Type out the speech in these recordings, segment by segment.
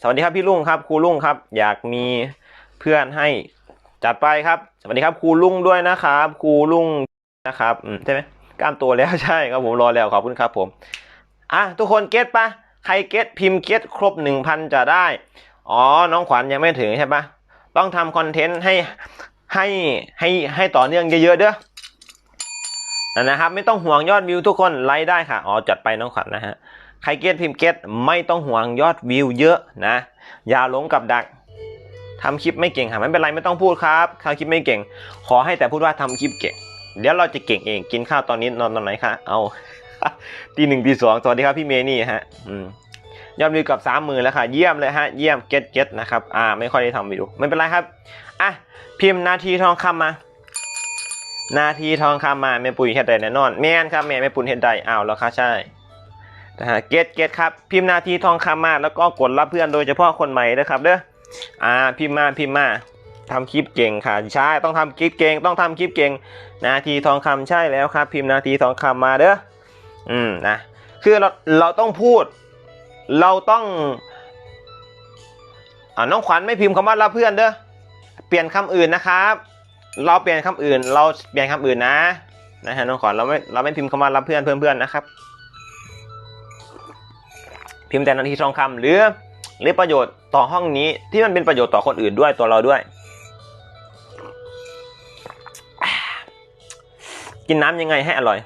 สวัสดีครับพี่ลุงครับครูลุงครับ อยากมีเพื่อนให้จัดไปครับ สวัสดีครับครูลุงด้วยนะครับครูลุงนะครับอืมใช่ไหมกล้ามตัวแล้วใช่ครับผมรอแล้วขอบคุณครับผมอะทุกคนเก็ตปะใครเก็ตพิมพ์เก็ตครบหนึ่งพันจะได้ อ๋อน้องขวัญยังไม่ถึงใช่ปะต้องทำคอนเทนต์ให้ให้ให้ให้ต่อเนื่องเยอะๆเด้อนะครับ ไม่ต้องห่วงยอดวิวทุกคนไลค์ได้ค่ะอ๋อจัดไปน้องขวัญนะฮะ ใครเก็ตพิมพ์เก็ตไม่ต้องห่วงยอดวิวเยอะนะ อย่าหลงกับดักทำคลิปไม่เก่งค่ะไม่เป็นไรไม่ต้องพูดครับทำคลิปไม่เก่ง ขอให้แต่พูดว่าทำคลิปเก่ง เดี๋ยวเราจะเก่งเองกินข้าวตอนนี้นอนตอนไหนคะเอาตีหนึ่งตีสองสวัสดีครับพี่เมนี่ฮะอยอดวิวกับสามหมื่นแล้วค่ะ เยี่ยมเลยฮะ เยี่ยมเก็ตเก็ตนะครับ อ่า ไม่ค่อยได้ทำวิวไม่เป็นไรครับ อะ พิมพ์นาทีทองคำมา นาทีทองคำมาแม่ปุ๋ยเฮ็ดได้แน่นอน แม่นครับแม่แม่ปุ๋ยเฮ็ดได้อ้าวแล้วค่ะใช่ นะฮะเกตเกตครับพิมพ์นาทีทองคำมาแล้วก็กดรับเพื่อนโดยเฉพาะคนใหม่นะครับเด้ออ่าพิมพ์มาพิมพ์มาทำคลิปเก่งค่ะใช่ต้องทำคลิปเก่งต้องทำคลิปเก่ง นาทีทองคำใช่แล้วครับ พิมพ์นาทีทองคำมาเด้ออืมนะคือเราเราต้องพูด เราต้องอ่าน้องขวัญไม่พิมพ์คำว่ารับเพื่อนเด้อเปลี่ยนคำอื่นนะครับ เราเปลี่ยนคำอื่น เราเปลี่ยนคำอื่นนะนะฮะน้องขวัญเราไม่เราไม่พิมพ์คำว่ารับเพื่อนเพื่อนๆนะครับ พิมพ์แต่นาทีทองคำหรือหรือประโยชน์ต่อห้องนี้ที่มันเป็นประโยชน์ต่อคนอื่นด้วยตัวเราด้วย กินน้ำยังไงให้อร่อย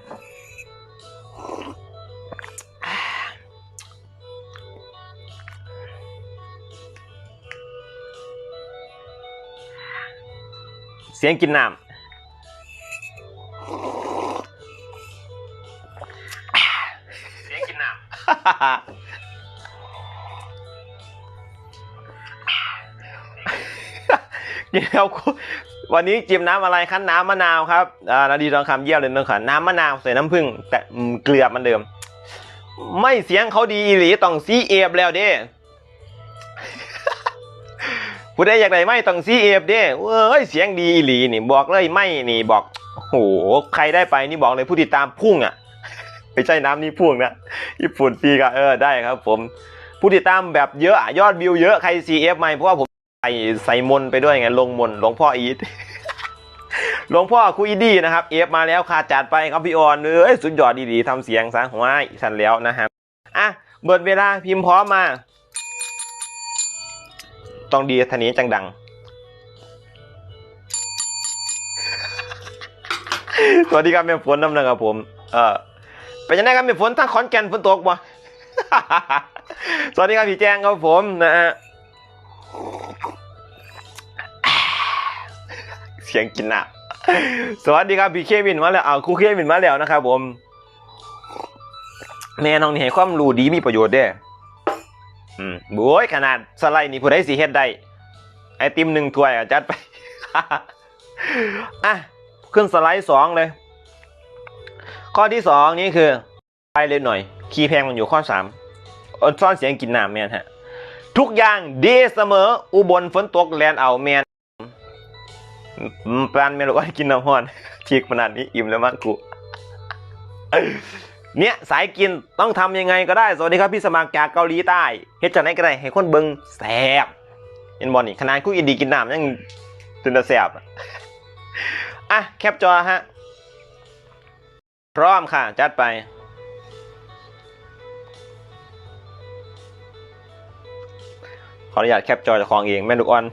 เสียงกินน้ำเสียงกินน้ำ กินแล้วกูวันนี้จิมน้ำอะไรครับน้ำมะนาวครับอ่านาดีทองคำเยี่ยมเลยน้องขันน้ำมะนาวใส่น้ำผึ้งแต่เกลือมันเดิม ไม่เสียงเขาดีอีหลีต้องซีเอฟแล้วเด้ผู้ใดอยากได้ไม่ต้องซีเอฟเด้เว้ยเสียงดีอีหลีนี่บอกเลยไม่นี่บอกโอ้โหใครได้ไปนี่บอกเลยผู้ติดตามพุ่งอะไม่ใช่น้ำนี่พุ่งนะญี่ปุ่นปีกะเออได้ครับ ผมผู้ติดตามแบบเยอะอะยอดวิวเยอะใคร CF ไหมเพราะว่าผม ใส่ใส่มนไปด้วยไงลงมนหลวงพ่ออีทหลวงพ่อคุยดีนะครับเอฟมาแล้วค่ะจัดไปครับพี่ออนเอ้ยสุดยอดดีๆทำเสียงซะหัวฉันแล้วนะครับอะเบิดเวลาพิมพ์พร้อมมา ต้องดีทันนี้จังดัง สวัสดีครับแม่ฝนน้ำหนึ่งครับผม เออเป็นยังไงครับแม่ฝนทั้งขอนแก่นฝนตกบ่สวัสดีครับพี่แจ้งครับผมนะฮะ เสียงกินอะ สวัสดีครับพี่เควินมาแล้วอ่าครูเควินมาแล้วนะครับผมแม่น้องนี่ให้ความรู้ดีมีประโยชน์เด้อืมโว้ยขนาดสไลด์นี่ผู้ใดสิเฮ็ดได้ ไอติมหนึ่งถ้วยอะจัดไป อะ ขึ้นสไลด์สองเลย ข้อที่สองนี่คือ ไปเลยหน่อย คีย์แพงมันอยู่ข้อสามออซ่อนเสียงกินน้ำแมนฮะ ทุกอย่างดีเสมอ อุบลฝนตกแลนเอาแมนอืมปานแมนบอกว่ากินน้ำห้อนชีกขนาดนี้อิ่มแล้วมั้งกูเนี่ยสายกินต้องทำยังไงก็ได้ สวัสดีครับพี่สมัครจากเกาหลีใต้เฮ็ดจากไหนก็ได้ให้คนเบิงแสบเห็นบอลนี่ขนาดคุยดีกินน้ำยังจนจะแสบอะอะแคปจอฮะ พร้อมค่ะ จัดไป ออนุญาตแคปจอจากของเองแม่ลูกอ่อน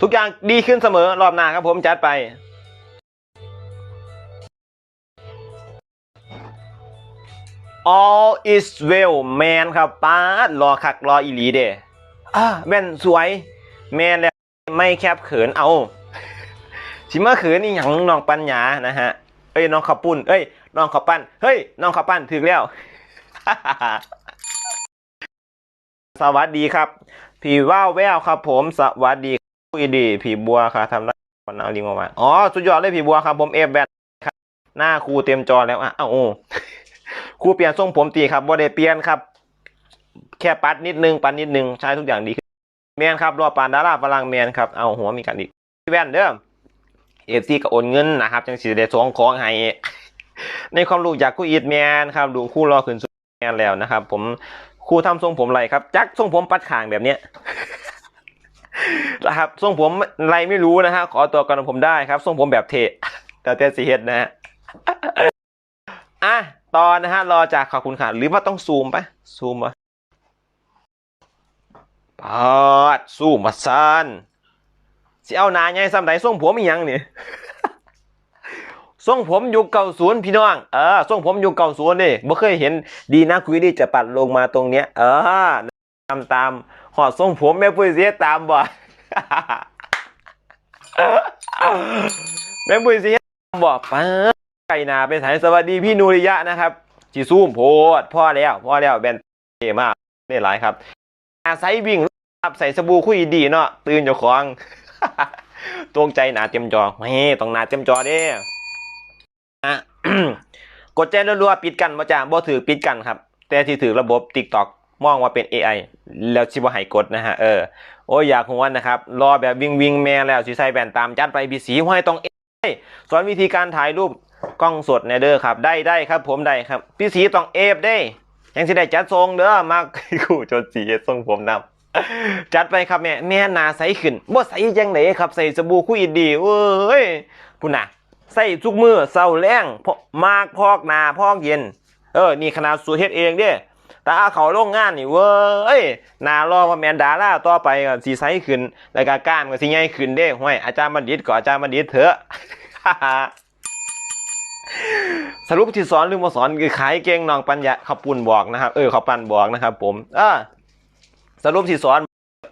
ทุกอย่างดีขึ้นเสมอรอบหน้าครับผมจัดไป all is well man ครับป้ารอคักรออีหลีเด้อ่าแม่นสวย แมนแล้ว ไม่แคบเขินเอา ชิมาเขินนี่หยังน้องปัญญานะฮะเอ้ยน้องขับปุ้นเอ้ยน้องขับปั้นเฮ้ยน้องขับปั้นถึงแล้ว สวัสดีครับผีว่าวแววครับ ผมสวัสดีคุยดีผีบัวครับทำได้วันเอาลิงออกมาอ๋อสุดยอดเลยผีบัวครับ ผมเอฟแบนครับหน้าครูเต็มจอแล้วอะเอ้าโอ้ครูเปลี่ยนทรงผมตีครับบ่ได้เปลี่ยนครับ แค่ปัดนิดนึงปัดนิดนึงใช้ทุกอย่างดีขึ้นแมนครับรอปานดาราฝรั่งแมนครับเอาหัวมีกันอีกแว่นเด้อ เอฟซีก็โอนเงินนะครับจังสิได้ส่งของให้ในความรู้จากคู่อีดแมนครับดูคู่รอขึ้นสุดแมนแล้วนะครับ ผมครูทำทรงผมไรครับ จักทรงผมปัดข่างแบบเนี้ยนะครับทรงผมไรไม่รู้นะฮะขอตัวก่อนผมได้ครับทรงผมแบบเทแต่เต้สีเฮ็ดนะฮะอะตอนนะฮะรอจากขอบคุณค่ะหรือว่าต้องซูมปะซูมปะปาดซูมมาซัน สิเอาหนาไงซ้ำไหนทรงผมอีหยังนี่ทรงผมอยุคเก่าศูนย์พี่น้อง เออทรงผมอยุคเก่าศูนย์ดิบ่เคยเห็นดีนะคุยดีจะปัดลงมาตรงเนี้ย เออตามตามหอดทรงผมแม่ปุ้ยเสียตามบ่แม่ปุ้ยเสียตามบ่ป้าไก่นาไปสายสวัสดีพี่นูริยะนะครับจีซูมโพดพ่อแล้วพ่อแล้วแบนเอมากนี่หลายครับอาศัยวิ่งรับใส่สบู่คุยดีเนาะตื่นเจ้าของ ตวงใจหนาเต็มจอเฮ้ต้องหนาเต็มจอเด้อะกดแจ้งรัวๆปิดกันมาจ้าบ่ถือปิดกันครับ แต่ที่ถือระบบ TikTok มองว่าเป็น AI แล้วชิบ่ให้กดนะฮะเออโอ้ยอยากหัวนะครับ รอแบบวิงวิงแม่แล้วสิใส่แบนตามจัดไปพี่สีห้อยต้องเอสอนวิธีการถ่ายรูปกล้องสดในเด้อครับ ได้ได้ครับ ผมได้ครับพี่สีต้องเอฟได้ยังสิได้จัดทรงเด้อมากคู่จนสีทรงผมนำ จัดไปครับแม่แม่นาใสขึ้นบ่ใสจังไหนครับใส่สบู่คุยดีเว้ยพุ่นน่ะใส่ทุกมือเศร้าแรงพมากพอกนาพอกเย็น เออ นี่ขนาดสูเฮ็ดเองเด้แต่อาเขาโรงงานนี่เว้ยนารอว่าแมนดาล่าต่อไปก็สีไซขึ้น แล้วก็กล้ามก็สิใหญ่ขึ้นเด้ห้วยอาจารย์บัณฑิตก็อาจารย์บัณฑิตเถอะสรุปที่สอนหรือมาสอนคือขายเก่งน้องปัญญาขับปุ่นบอกนะครับ เออขับปันบอกนะครับผมเออ สรุปที่สอน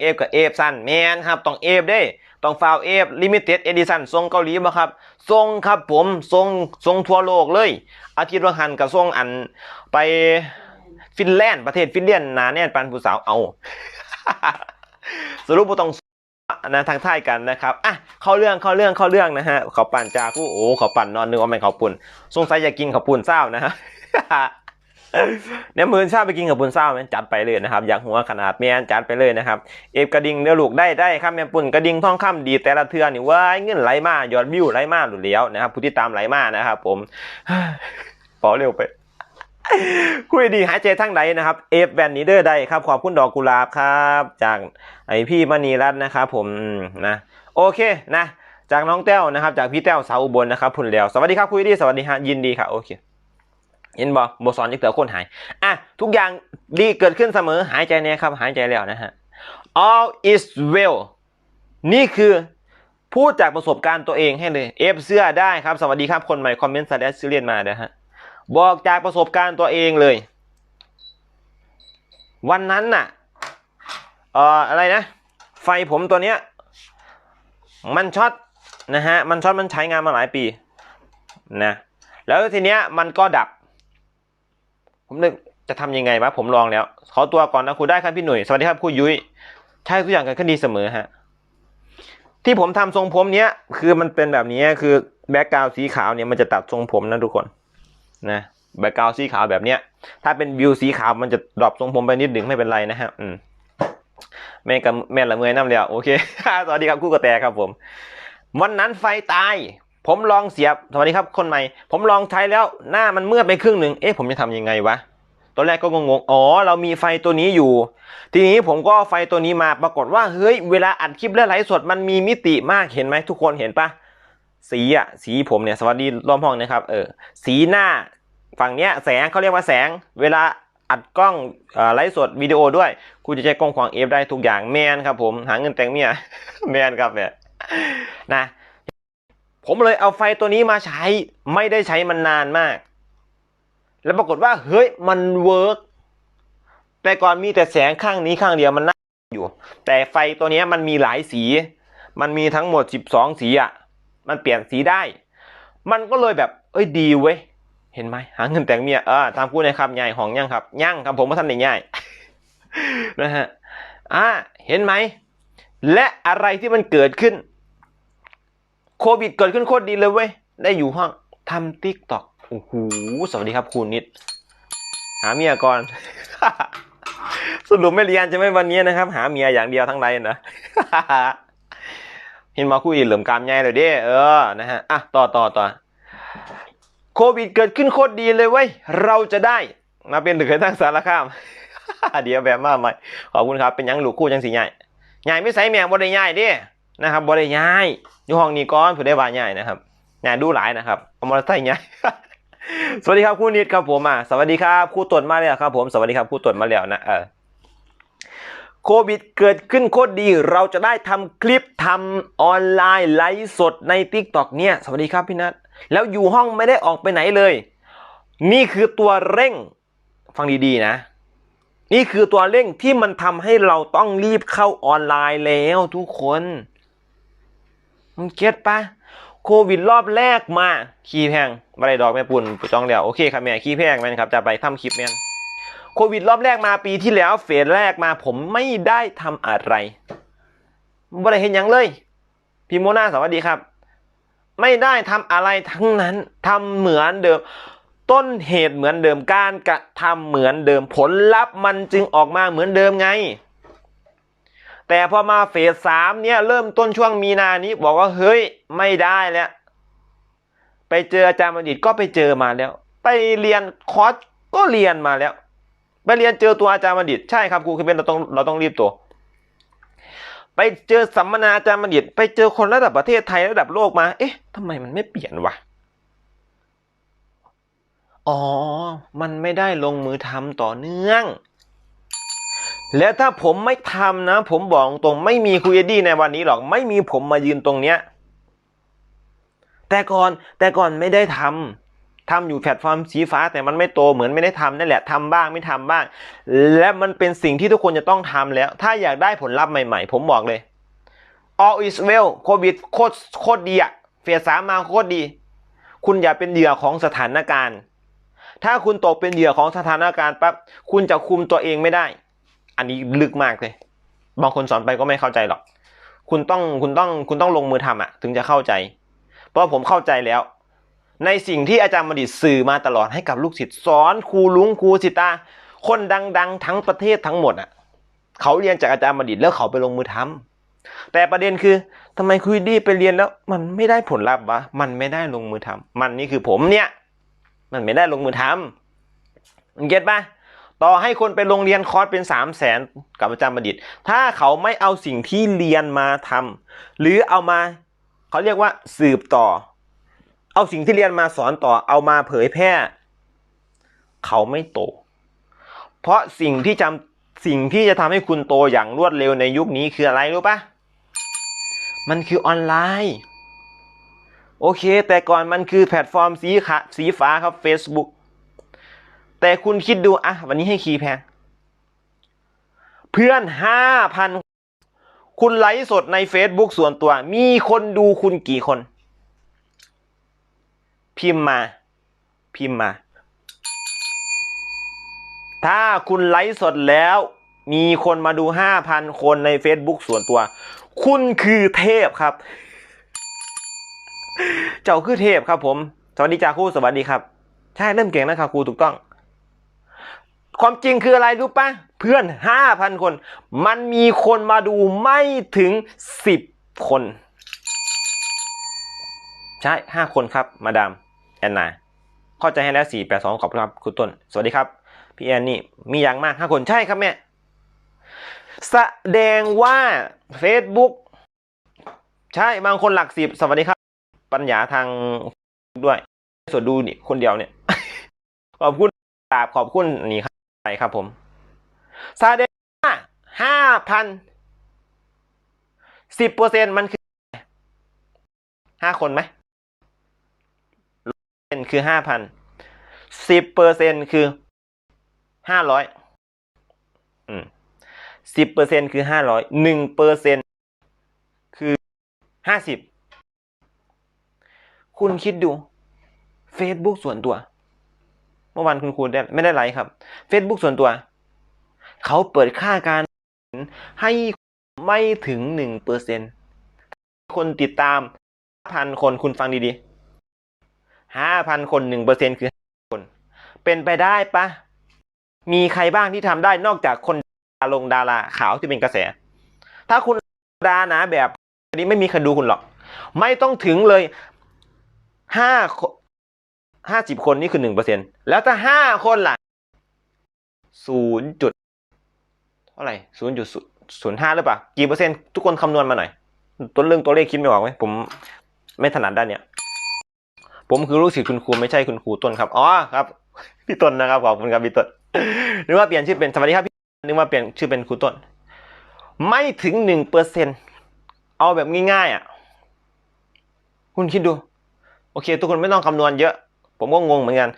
เอฟกับเอฟสั้นแมนครับต้องเอฟเด้ต้องฟาวเอฟลิมิเต็ดเอดิสันทรงเกาหลีบ่ครับทรงครับผมทรงทรงทั่วโลกเลย อาทิตย์วันหันกับทรงอันไปฟินแลนด์ประเทศฟินแลนด์หนาแน่นปันผู้สาวเอา สรุปบ่ต้องนะทางท้ายกันนะครับอะเข้าเรื่องเข้าเรื่องเข้าเรื่องนะฮะเขาปั่นจากูโอ้เขาปั่นนอนนึกว่าเป็นเขาปุ่นสงสัยอยากกินเขาปุ่นเศร้านะฮะ เนี่ยมือเช้าไปกินกับปุ่นเศร้าไหมจัดไปเลยนะครับอยากหัวขนาดแม่นจัดไปเลยนะครับเอฟกระดิ่งเนื้อลูกได้ได้ครับแม่ปุ่นกระดิ่งทองคำดีแต่ละเทือนี่ว้าเงินไหลมายอดวิวไหลมาหลุดเลี้ยวนะครับผู้ที่ตามไหลมานะครับผมเปอเร็วไปคุยดีหายใจทั้งใดนะครับเอฟแบนนีเดอร์ได้ครับขอบคุณดอกกุหลาบครับจากไอพี่มณีรัตน์นะครับผมอืมนะโอเคนะจากน้องแต้วนะครับ จากพี่แต้วสาวอุบลนะครับพุ่นเลียวสวัสดีครับคุยดีสวัสดีฮะยินดีครับโอเค ยินบอบสอนจะเตือคนหาย อะ ทุกอย่างดีเกิดขึ้นเสมอหายใจเนี่ยครับ หายใจแล้วนะฮะ all is well นี่คือพูดจากประสบการณ์ตัวเองให้เลยเอฟเสื้อได้ครับ สวัสดีครับ คนใหม่คอมเมนต์สแลชซิเลียนมานะฮะ บอกจากประสบการณ์ตัวเองเลย วันนั้นน่ะเอ่ออะไรนะ ไฟผมตัวเนี้ย มันช็อตนะฮะ มันช็อตมันใช้งานมาหลายปีนะ แล้วทีเนี้ยมันก็ดับ ผมนึกจะทำยังไงวะผมลองแล้ว ขอตัวก่อนนะครูได้ครับพี่หนุ่ยสวัสดีครับครูยุ้ยใช่ทุกอย่างเกิดขึ้นดีเสมอฮะที่ผมทำทรงผมเนี้ยคือมันเป็นแบบนี้คือแบ็กกราวสีขาวเนี่ยมันจะตัดทรงผมนะทุกคนนะแบ็กกราวสีขาวแบบเนี้ย ถ้าเป็นวิวสีขาวมันจะดรอปทรงผมไปนิดหนึ่งไม่เป็นไรนะฮะอืมแม่กับแม่ละเมยน้ำเลียวโอเคสวัสดีครับคู่กระแตครับผม วันนั้นไฟตาย ผมลองเสียบสวัสดีครับคนใหม่ ผมลองใช้แล้วหน้ามันมืดไปครึ่งหนึ่งเอ๊ะผมจะทำยังไงวะตอนแรกก็งงๆ อ๋อ เรามีไฟตัวนี้อยู่ ทีนี้ผมก็ไฟตัวนี้มาปรากฏว่า เฮ้ย เวลาอัดคลิปและไลฟ์สดมันมีมิติมาก เห็นไหมทุกคนเห็นปะ สีอะสีผมเนี่ย สวัสดีรอมห้องนะครับ เออ สีหน้า ฝั่งเนี้ยแสงเขาเรียกว่าแสง เวลาอัดกล้องไลฟ์สดวิดีโอด้วย คุณจะใช้กล้องควางเอฟได้ทุกอย่างแมนครับผม หาเงินแต่งเมียแมนครับเนี่ย นะ ผมเลยเอาไฟตัวนี้มาใช้ ไม่ได้ใช้มันนานมาก แล้วปรากฏว่าเฮ้ยมันเวิร์กแต่ก่อนมีแต่แสงข้างนี้ข้างเดียวมันน่าอยู่ แต่ไฟตัวนี้มันมีหลายสี มันมีทั้งหมด 12 สีอะ มันเปลี่ยนสีได้ มันก็เลยแบบเอ้ยดีเว้ยเห็นไหมหาเงินแต่งเมียเออตามกูในครับใหญ่ของยังครับย่างครับผมว่าท่านใหญ่นะฮะอ่าเห็นไหมและอะไรที่มันเกิดขึ้น โควิดเกิดขึ้นโคตรดีเลยเว้ย ได้อยู่ห้องทำติ๊กต็อกโอ้โห สวัสดีครับคุณนิด หาเมียก่อน สรุปไม่เรียนจะไม่วันนี้นะครับ หาเมียอย่างเดียวทั้งไรนะเห็นมาคุยเหลื่อมกามใหญ่เลยเด้เออ นะฮะ อะ ต่อต่อต่อโควิดเกิดขึ้นโคตรดีเลยเว้ย เราจะได้ มาเป็นถึงทั้งสารคาม เดี๋ยวแบบมาใหม่ ขอบคุณครับ เป็นยังหลูกคู่จังสีใหญ่ ใหญ่ไม่ใส่แมงบ่ได้ใหญ่เด้ นะครับบ่ได้ใหญ่อยู่ห้องนี้ก่อนผู้ได้ว่าใหญ่นะครับใหญ่ดูหลายนะครับเอามาใส่ใหญ่สวัสดีครับคู่นิดครับผมอะสวัสดีครับคู่ตรวจมาแล้วครับผมสวัสดีครับคู่ตรวจมาแล้วนะเออโควิดเกิดขึ้นโคตรดี เราจะได้ทำคลิปทำออนไลน์ไลฟ์สดใน t ิ k t o k เนี่ย สวัสดีครับพี่นัทแล้วอยู่ห้องไม่ได้ออกไปไหนเลย นี่คือตัวเร่งฟังดีๆนะ นี่คือตัวเร่งที่มันทำให้เราต้องรีบเข้าออนไลน์แล้วทุกคน มึงเก็ตปะโควิดรอบแรกมาขี้แพงบไรดอกแม่ปุ่นจองเดียวโอเคครับแม่ขี้แพงแม่นครับจะไปทำคลิปแม่นโควิดรอบแรกมาปีที่แล้วเฟสแรกมาผมไม่ได้ทำอะไรบ่ได้เห็นยังเลย พี่โมนาสวัสดีครับ ไม่ได้ทำอะไรทั้งนั้นทำเหมือนเดิม ต้นเหตุเหมือนเดิมการกระทำเหมือนเดิมผลลัพธ์มันจึงออกมาเหมือนเดิมไง แต่พอมาเฟสสามเนี่ยเริ่มต้นช่วงมีนานี้ บอกว่าเฮ้ยไม่ได้แล้วไปเจออาจารย์บัณฑิตก็ไปเจอมาแล้ว ไปเรียนคอร์สก็เรียนมาแล้ว ไปเรียนเจอตัวอาจารย์บัณฑิต ใช่ครับครูคือเป็นเราต้องเราต้องรีบตัว ไปเจอสัมมนาอาจารย์บัณฑิต ไปเจอคนระดับประเทศไทยระดับโลกมา เอ๊ะทำไมมันไม่เปลี่ยนวะอ๋อ มันไม่ได้ลงมือทำต่อเนื่อง แล้วถ้าผมไม่ทำนะ ผมบอกตรงไม่มีคุยดดี้ในวันนี้หรอก ไม่มีผมมายืนตรงเนี้ยแต่ก่อนแต่ก่อนไม่ได้ทำทำอยู่แพลตฟอร์มสีฟ้า แต่มันไม่โตเหมือนไม่ได้ทำนั่นแหละทำบ้างไม่ทำบ้าง และมันเป็นสิ่งที่ทุกคนจะต้องทำแล้ว ถ้าอยากได้ผลลัพธ์ใหม่ๆ ผมบอกเลย all is well โควิดโคตรโคตรดีอะเฟสสามมาโคตรดี คุณอย่าเป็นเหยื่อของสถานการณ์ ถ้าคุณตกเป็นเหยื่อของสถานการณ์ปั๊บคุณจะคุมตัวเองไม่ได้ อันนี้ลึกมากเลย บางคนสอนไปก็ไม่เข้าใจหรอก คุณต้องคุณต้องคุณต้องลงมือทำอะ ถึงจะเข้าใจ เพราะผมเข้าใจแล้ว ในสิ่งที่อาจารย์มดิตสื่อมาตลอดให้กับลูกศิษย์สอนครูลุงครูสิตาคนดัง ๆ ทั้งประเทศทั้งหมดอะ เขาเรียนจากอาจารย์มดิตแล้วเขาไปลงมือทำแต่ประเด็นคือทำไมคุยดีไปเรียนแล้ว มันไม่ได้ผลลัพธ์วะมันไม่ได้ลงมือทำมันนี่คือผมเนี่ย มันไม่ได้ลงมือทำมึงเก็ตปะ ต่อให้คนไปโรงเรียนคอร์สเป็นสามแสนกับอาจารย์บัณฑิต ถ้าเขาไม่เอาสิ่งที่เรียนมาทำหรือเอามาเขาเรียกว่าสืบต่อ เอาสิ่งที่เรียนมาสอนต่อเอามาเผยแพร่ เขาไม่โต เพราะสิ่งที่จำสิ่งที่จะทำให้คุณโตอย่างรวดเร็วในยุคนี้คืออะไรรู้ปะมันคือออนไลน์ โอเค แต่ก่อนมันคือแพลตฟอร์มสีขาสีฟ้าครับ Facebook แต่คุณคิดดูอะวันนี้ให้คีย์แพง เพื่อนห้าพันคุณไลฟ์สดใน Facebook ส่วนตัว มีคนดูคุณกี่คน พิมพ์มา พิมพ์มา ถ้าคุณไลฟ์สดแล้ว มีคนมาดูห้าพันคนใน Facebook ส่วนตัว คุณคือเทพครับ เจ้าคือเทพครับผม สวัสดีจ้าครูสวัสดีครับ ใช่เริ่มเก่งนะครับครูถูกต้อง ความจริงคืออะไรรู้ปะเพื่อนห้าพันคน มันมีคนมาดูไม่ถึงสิบคน ใช่ห้าคนครับ มาดาม แอนนา เข้าใจให้แล้วสี่แปดสองขอบคุณครับ คุณต้น สวัสดีครับ พี่แอนนี่ มีอย่างมากห้าคนใช่ครับแม่แสดงว่า Facebook ใช่ บางคนหลักสิบสวัสดีครับ ปัญญาทางด้วยส่วนดูนี่คนเดียวเนี่ย ขอบคุณกราบขอบคุณนี่ครับ ไปครับผมแสดงว่าห้าพันสิบเปอร์เซ็นมันคือห้าคนไหมเป็นคือห้าพันสิบเปอร์เซ็นคือห้าร้อยอืมสิบเปอร์เซ็นคือห้าร้อยหนึ่งเปอร์เซ็นคือห้าสิบคุณคิดดู Facebook ส่วนตัว เมื่อวานคุณครูได้ไม่ได้ไลฟ์ครับ Facebook ส่วนตัว เขาเปิดค่าการให้ไม่ถึงหนึ่งเปอร์เซ็นคนติดตามพันคนคุณฟังดีๆห้าพันคนหนึ่งเปอร์เซ็นคือคน เป็นไปได้ปะ มีใครบ้างที่ทำได้นอกจากคนดาลงดาราขาวที่เป็นกระแส ถ้าคุณดานะแบบนี้ไม่มีใครดูคุณหรอก ไม่ต้องถึงเลยห้า ห้าสิบคนนี่คือหนึ่งเปอร์เซ็นแล้วถ้าห้าคนล่ะศูนย์จุดเท่าไหร่ศูนย์จุดศูนย์ห้าหรือเปล่า กี่เปอร์เซ็นต์ทุกคนคำนวณมาหน่อย ตัวเรื่องตัวเลขคิดไม่ออกไหมผมไม่ถนัดด้านเนี้ย ผมคือลูกศิษย์คุณครูไม่ใช่คุณครูต้นครับ อ๋อครับ พี่ต้นนะครับขอบคุณครับพี่ต้น นึกว่าเปลี่ยนชื่อเป็นสวัสดีครับพี่นึกว่าเปลี่ยนชื่อเป็นครูต้น ไม่ถึงหนึ่งเปอร์เซ็นเอาแบบง่ายๆอะ คุณคิดดู โอเค ทุกคนไม่ต้องคำนวณเยอะ ผมก็งงเหมือนกัน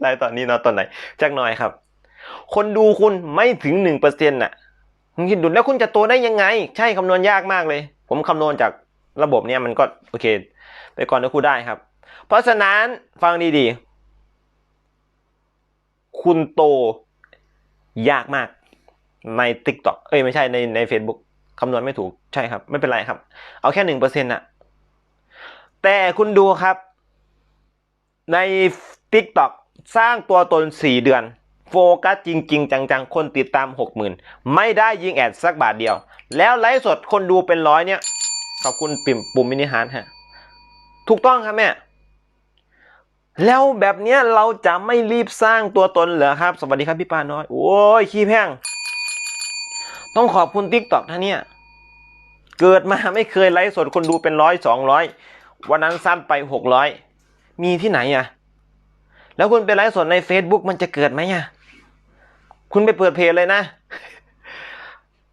ไล่ตอนนี้นาะตอนไหนจักหน่อยครับ คนดูคุณไม่ถึงหนึ่งเปอร์เซ็นต์น่ะคุณคิดดูแล้วคุณจะโตได้ยังไง ใช่คำนวณยากมากเลย ผมคำนวณจากระบบเนี้ยมันก็โอเค ไปก่อนนะครูได้ครับ เพราะฉะนั้นฟังดีๆ คุณโตยากมากใน t ิ k t o k เอ้ยไม่ใช่ในใน Facebook คำนวณไม่ถูกใช่ครับ ไม่เป็นไรครับ เอาแค่หนึ่งเปอร์เซ็นต์น่ะแต่คุณดูครับ ใน t ิ k t o k สร้างตัวตนสี่เดือน โฟกัสจริง ๆ จัง ๆ คนติดตามหกหมื่นไม่ได้ยิงแอดสักบาทเดียว แล้วไลฟ์สดคนดูเป็นร้อยเนี่ย ขอบคุณปิ่มปุ่มมินิฮาร์ดฮะ ถูกต้องครับแม่ แล้วแบบเนี้ยเราจะไม่รีบสร้างตัวตนเหรอครับ สวัสดีครับพี่ปาน้อย โอ้ยขี้แพงต้องขอบคุณทิกตอกนะเนี่ย เกิดมาไม่เคยไลฟ์สดคนดูเป็นร้อยสองร้อยวันนั้นสั้นไปหกร้อย มีที่ไหนอะแล้วคุณไปไลฟ์สดใน Facebook มันจะเกิดไหมอะคุณไปเปิดเพจเลยนะ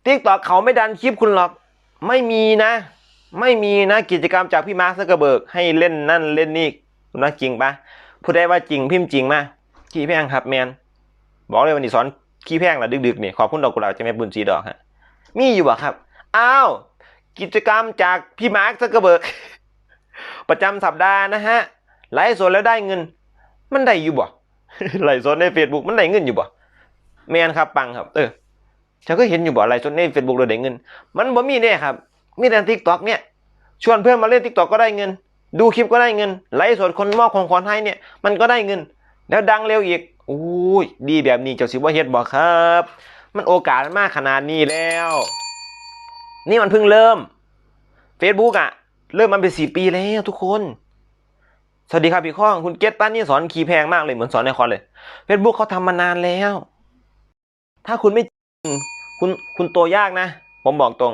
ทิกตอกเขาไม่ดันคลิปคุณหรอก ไม่มีนะ ไม่มีนะกิจกรรมจากพี่มาร์คซักเกอร์เบิร์กให้เล่นนั่นเล่นนี่คุณว่าจริงปะพูดได้ว่าจริงพิมพ์จริงมาขี้แพงครับแมนบอกเลยวันนี้สอนขี้แพงละดึกๆนี่ขอบคุณดอกกุหลาบจะแม่บุญสีดอกฮะมีอยู่อะครับอ้าวกิจกรรมจากพี่มาร์คซักเกอร์เบิร์กประจำสัปดาห์นะฮะ ไลฟ์สดแล้วได้เงิน มันได้อยู่บ่ไลฟ์สดในเฟซบุ๊กมันได้เงินอยู่บ่แมนครับปังครับ เออฉันก็เห็นอยู่บ่ไลฟ์สดในเฟซบุ๊กเราได้เงิน มันบ่มีเนี่ยครับมีแต่ทิกตอกเนี่ยชวนเพื่อนมาเล่นทิกตอกก็ได้เงิน ดูคลิปก็ได้เงิน ไลฟ์สดคนมอบของขวัญให้เนี่ยมันก็ได้เงิน แล้วดังเร็วอีกโอ้ยดีแบบนี้เจ้าสิว่าเฮ็ดบ่ครับ มันโอกาสมากขนาดนี้แล้ว นี่มันเพิ่งเริ่ม Facebook อะเริ่มมันเป็นสี่ปีแล้วทุกคน สวัสดีครับพี่ข้องคุณเก็ตป้านี่สอนคีย์แพงมากเลยเหมือนสอนในคอร์สเลย Facebook เขาทำมานานแล้ว ถ้าคุณไม่จริงคุณคุณโตยากนะ ผมบอกตรง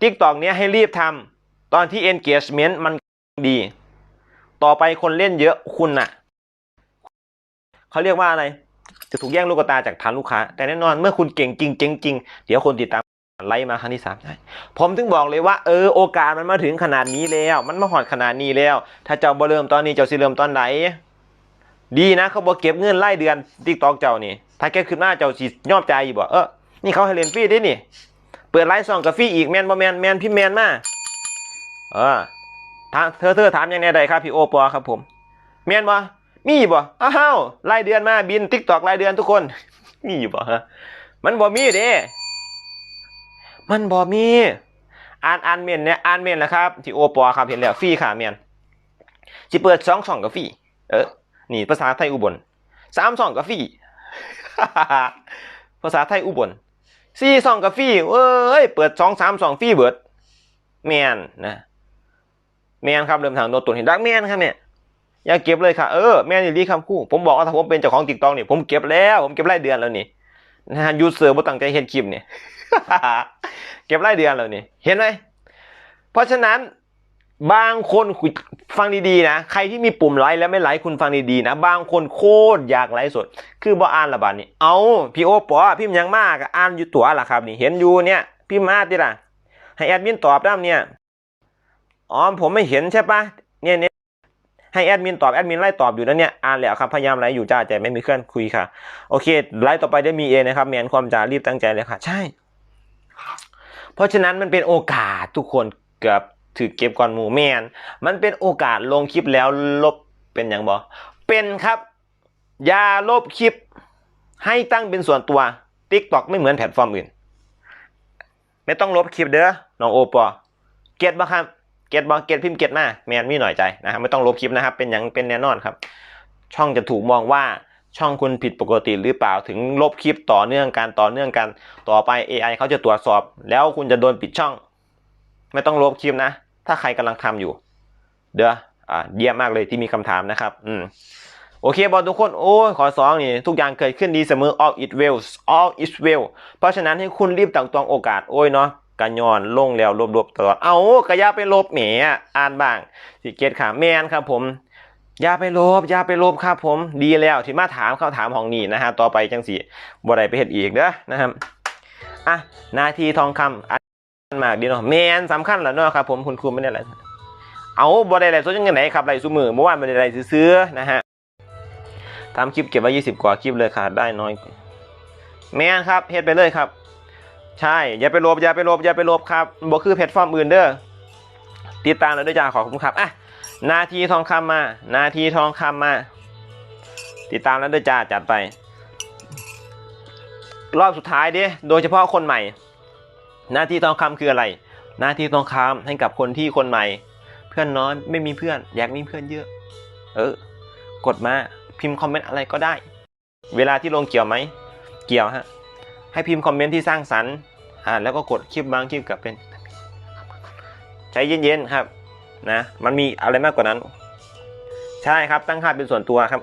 ทิกตอกเนี้ยให้รีบทำตอนที่ engagement มันดี ต่อไปคนเล่นเยอะคุณน่ะเขาเรียกว่าอะไร จะถูกแย่งลูกตาจากฐานลูกค้า แต่แน่นอนเมื่อคุณเก่งจริงเจ๋งจริงเดี๋ยวคนติดตาม ไล่มาครั้งที่สามได้ผมถึงบอกเลยว่าเออโอกาสมันมาถึงขนาดนี้แล้ว มันมาหอดขนาดนี้แล้ว ถ้าเจ้าบ่เริ่มตอนนี้เจ้าสิเริ่มตอนไหนดีนะเขาบอกเก็บเงินไล่เดือนทิกตอกเจ้านี่ ถ้าแกขึ้นหน้าเจ้าสิยอมใจอยู่บ่เออนี่เขาให้เรียนฟรีด้นี่ เปิดไลฟ์ซองกับฟรีอีกแมนบ่แมนแมนพี่แมนมาเออถามเธอเธอถามยังไงได้ครับพี่โอปอครับผม แมนบ่มีบ่อ้าวรายเดือนมาบินทิกตอกรายเดือนทุกคน มีบ่ฮะมันบ่มีเด้ มันบ่มีอ่านอ่านเมนเนี่ยอ่านเมนแหละครับที่โอปอครับเห็นแล้วฟรีค่ะเมนสิเปิดสองช่องกับฟรีเออนี่ภาษาไทยอุบลสามช่องกับฟรีภาษาไทยอุบลสี่สองกับฟรีเอ้ยเปิดสองสามสองฟรีเบิดแมนนะแมนครับเริ่มทางโดนตุนเห็นดักแมนครับเนี่ยอย่าเก็บเลยค่ะเออแมนอยู่ดีคำคู่ผมบอกว่าถ้าผมเป็นเจ้าของติ๊กต็อกเนี่ยผมเก็บแล้ว ผมเก็บรายเดือนแล้วนี่ นะฮะยูเซอร์บ่ตั้งใจเห็นคลิปเนี่ยเก็บรายเดือนแล้วนี่เห็นไหมเพราะฉะนั้นบางคนฟังดีๆนะ ใครที่มีปุ่มไลค์แล้วไม่ไลค์คุณฟังดีๆนะ บางคนโคตรอยากไลค์สด คือบ่อ่านละบาดนี้เอาพี่โอปอพิมยังมากอ่านอยู่ตัวล่ะครับ นี่เห็นอยู่เนี่ยพิมพ์มาดิล่ะให้แอดมินตอบได้มเนี่ยอ๋อผมไม่เห็นใช่ปะเนี่ยเนี่ย ให้แอดมินตอบแอดมินไล่ตอบอยู่นะเนี่ยอ่านแล้วครับพยายามไลค์อยู่จ้าแต่ไม่มีเคลื่อนคุยค่ะ โอเคไลค์ต่อไปได้มีเองนะครับแมนความจารีบตั้งใจเลยค่ะ ใช่ เพราะฉะนั้นมันเป็นโอกาสทุกคนเกือบถือเก็บก่อนหมู่แมนมันเป็นโอกาสลงคลิปแล้วลบเป็นอย่างบอเป็นครับ อย่าลบคลิป ให้ตั้งเป็นส่วนตัว TikTok ไม่เหมือนแพลตฟอร์มอื่น ไม่ต้องลบคลิปเด้อน้องโอปอเก็ตบ่ครับ เก็ตบ่เก็ตพิมพ์เก็ตมาแมนมีหน่อยใจนะครับไม่ต้องลบคลิปนะครับเป็นอย่างเป็นแน่นอนครับ ช่องจะถูกมองว่าช่องคุณผิดปกติหรือเปล่าถึงลบคลิปต่อเนื่องกันต่อเนื่องกันต่อไป AI เขาจะตรวจสอบ แล้วคุณจะโดนปิดช่อง ไม่ต้องลบคลิปนะ ถ้าใครกำลังทำอยู่ เด้ออ่าเยี่ยมมากเลยที่มีคำถามนะครับ อืมโอเคบอลทุกคน โอ้ยขอสองนี่ ทุกอย่างเกิดขึ้นดีเสมอ all it well all is well เพราะฉะนั้นให้คุณรีบตั้งตวงโอกาส โอ้ยเนาะ กันย้อนลงแล้วลบๆตลอด เอากระยาไปลบแหมอ่านบ้างสิเกตค่ะแมนครับผมอย่าไปลบอย่าไปลบครับผมดีแล้วที่มาถามเข้าถามของนี่นะฮะต่อไปจังสีบ่ได้ไปเฮ็ดอีกเด้อนะครับอะนาทีทองคำอันมากดีเนาะแมนสำคัญแล้วเนาะครับผมคุณครูไม่ได้อะไรเอาบ่ได้อะไรซดยังไงครับไรซุมือเมื่อวานบ่ได้อะไรซื้อๆนะฮะทำคลิปเก็บไว้ยี่สิบกว่าคลิปเลยค่ะได้น้อยแมนครับเฮ็ดไปเลยครับ ใช่ อย่าไปลบ อย่าไปลบ อย่าไปลบครับบ่คือแพลตฟอร์มอื่นเด้อ ติดตามเราด้วยจ้าขอบคุณครับ อะ นาทีทองคำมา นาทีทองคำมา ติดตามแล้วด้วยจ้าจัดไป รอบสุดท้ายดิโดยเฉพาะคนใหม่ นาทีทองคำคืออะไร นาทีทองคำให้กับคนที่คนใหม่ เพื่อนน้อยไม่มีเพื่อน อยากมีเพื่อนเยอะ เออ กดมา พิมพ์คอมเมนต์อะไรก็ได้ เวลาที่ลงเกี่ยวไหม เกี่ยวฮะ ให้พิมพ์คอมเมนต์ที่สร้างสรรค์อ่าแล้วก็กดคลิปบางคลิปกลับเป็นใจเย็นๆครับนะมันมีอะไรมากกว่านั้น ใช่ครับตั้งค่าเป็นส่วนตัวครับ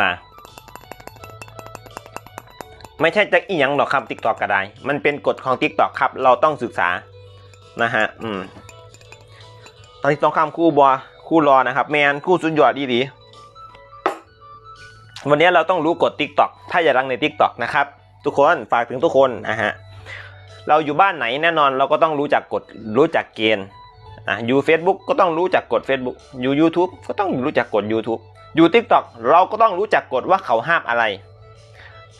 มาไม่ใช่จะอีหยังหรอกครับ t ิ k t o k ก็ได้ มันเป็นกฎของ t ิ k t o k ครับ เราต้องศึกษา นะฮะ อืมตอนที่ต้องคำคู่บอคู่รอนะครับ แมนคู่สุดยอดดีดีวันนี้เราต้องรู้กฎ t ิ k t o k ถ้าอยากดังใน t ิ k t o k นะครับ ทุกคนฝากถึงทุกคนนะฮะเราอยู่บ้านไหนแน่นอนเราก็ต้องรู้จักกฎรู้จักเกณฑ์อะอยู่ Facebook ก็ต้องรู้จักกฎ Facebook อยู่ YouTube ก็ต้องรู้จักกฎ YouTube อยู่ TikTok เราก็ต้องรู้จักกฎว่าเขาห้ามอะไร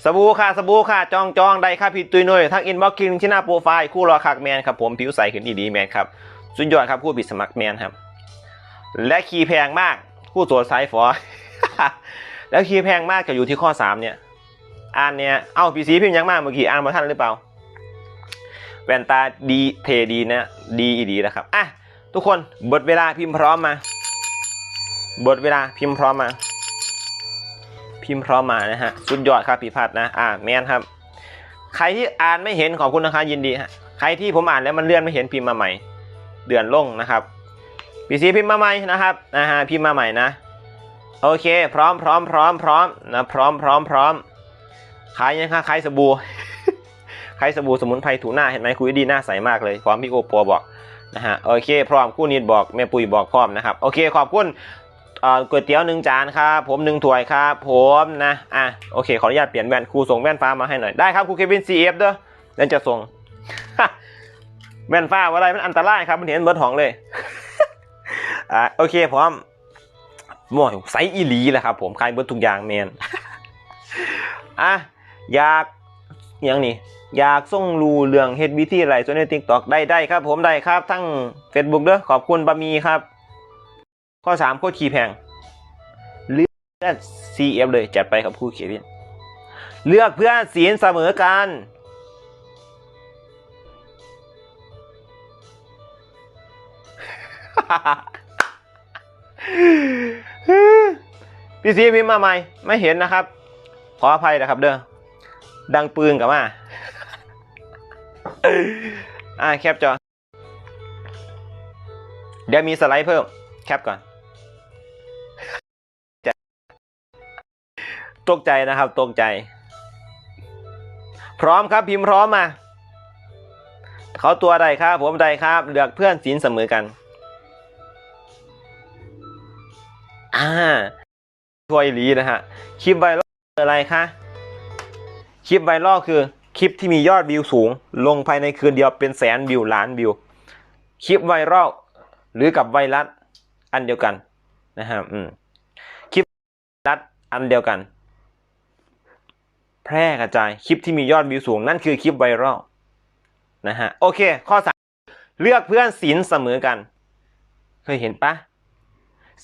สบู่ค่ะสบู่ค่ะจองจองได้ค่ะพี่ตุยนุ้ยทักอินบ็อกซ์คิงที่หน้าโปรไฟล์คู่รอคักแมนครับผมผิวใสขึ้นดีๆแมนครับสุดยอดครับคู่ปิดสมัครแมนครับ และคีย์แพงมากคู่ตัวไซฟอแล้วคีย์แพงมากก็อยู่ที่ข้อ 3 เนี่ยอ่านเนี่ยเอ้าพีซีพิมพ์ยังมากเมื่อกี้อ่านมาท่านหรือเปล่าแว่นตาดีเทดีนะดีอีดีนะครับอะทุกคนบทเวลาพิมพ์พร้อมมาบทเวลาพิมพ์พร้อมมา พิมพ์พร้อมมานะฮะสุดยอดครับพี่พัฒน์นะอ่าแมนครับ ใครที่อ่านไม่เห็นขอบคุณนะครับยินดีฮะใครที่ผมอ่านแล้วมันเลื่อนไม่เห็นพิมพ์มาใหม่ เดือนลงนะครับพีซีพิมพ์มาใหม่นะครับนะฮะพิมพ์มาใหม่นะ โอเค พร้อมพร้อมพร้อมพร้อมนะพร้อมพร้อมพร้อมขายยังคะขายสบู่ขายสบู่สมุนไพรถูหน้าเห็นไหมคุยดีหน้าใสมากเลยพร้อมพี่โอปัวบอกนะฮะโอเค พร้อมคู่นิดบอกแม่ปุ๋ยบอกพร้อมนะครับโอเคขอบคุณ ก๋วยเตี๋ยวหนึ่งจานครับผมหนึ่งถ้วยครับผมนะอะโอเคขออนุญาตเปลี่ยนแว่นครูส่งแว่นฟ้ามาให้หน่อยได้ครับครูเควิน CF เอฟเด้อเดี๋ยวจะส่งแว่นฟ้าอะไรมันอันตรายครับมันเห็นเบิร์ดหองเลยอะโอเคพร้อมหมวยไซอีลีแหละครับผมขายเบิร์ดทุกอย่างเมนอะอยากอย่างนี้อยากส่งรูเรื่องเฮ็ดวิธีอะไรส่วนใน TikTok ได้ได้ครับ ผมได้ครับทั้ง Facebook เด้อขอบคุณบะมีครับ ข้อสามโคตรคีย์แพง เลือก CF เลยจัดไปครับครูเขียนเลือกเพื่อนศีลเสมอกันพี่ซีพิมพ์มาใหม่ ไม่เห็นนะครับ ขออภัยนะครับ เด้อดังปืนกับมาอ่าแคปจอ เดี๋ยวมีสไลด์เพิ่ม แคปก่อน ตกใจนะครับตกใจ พร้อมครับพิมพ์พร้อมมาเขาตัวใดครับ ผมใดครับเลือกเพื่อนศีลเสมอกันอ่าทัวร์อีหลีนะฮะคลิปไวรัลอะไรคะคลิปไวรัลคือคลิปที่มียอดวิวสูง ลงภายในคืนเดียวเป็นแสนวิวล้านวิว คลิปไวรัลหรือกับไวรัสอันเดียวกันนะฮะอืมคลิปไวรัสอันเดียวกัน พร่กระจายคลิปที่มียอดวิวสูงนั่นคือคลิปไวรัลนะฮะโอเคข้อสามเลือกเพื่อนศีลเสมอกัน เคยเห็นปะ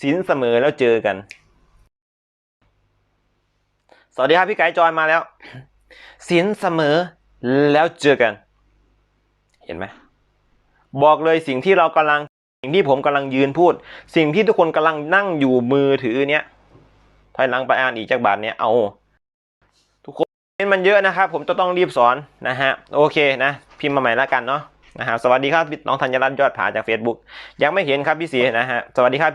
ศีลเสมอแล้วเจอกัน สวัสดีครับพี่ไก่จอยมาแล้วศีลเสมอแล้วเจอกัน เห็นไหมบอกเลยสิ่งที่เรากำลังสิ่งที่ผมกำลังยืนพูด สิ่งที่ทุกคนกำลังนั่งอยู่มือถือเนี้ยถอยหลังไปอ่านอีกจากบาทเนี้ยเอา มันเยอะนะครับ ผมจะต้องรีบสอนนะฮะโอเคนะ พิมพ์มาใหม่แล้วกันเนาะนะฮะสวัสดีครับน้องธัญรัตน์ยอดผาจาก Facebook ยังไม่เห็นครับพี่สีนะฮะสวัสดีครับพี่